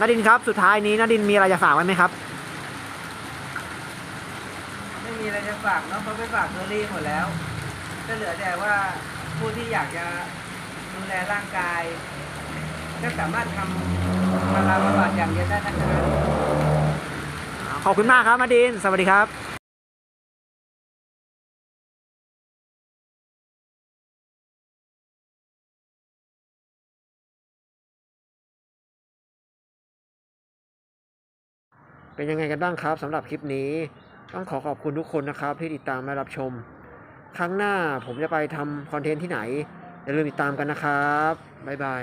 นาดินครับ สุดท้ายนี้นาดินมีอะไรจะฝากไว้ไหมครับ ไม่มีอะไรจะฝากเนาะเพราะไปฝากเทอรี่หมดแล้ว ก็เหลือแต่ว่าผู้ที่อยากจะดูแลร่างกาย ก็สามารถทำพาราบำบัดอย่างเดียวได้นะครับขอบคุณมากครับนาดิน สวัสดีครับ เป็นยังไงกันบ้างครับสำหรับคลิปนี้ ต้องขอขอบคุณทุกคนนะครับ ที่ติดตามและรับชม ครั้งหน้าผมจะไปทำคอนเทนต์ที่ไหนอย่าลืมติดตามกันนะครับบ๊ายบาย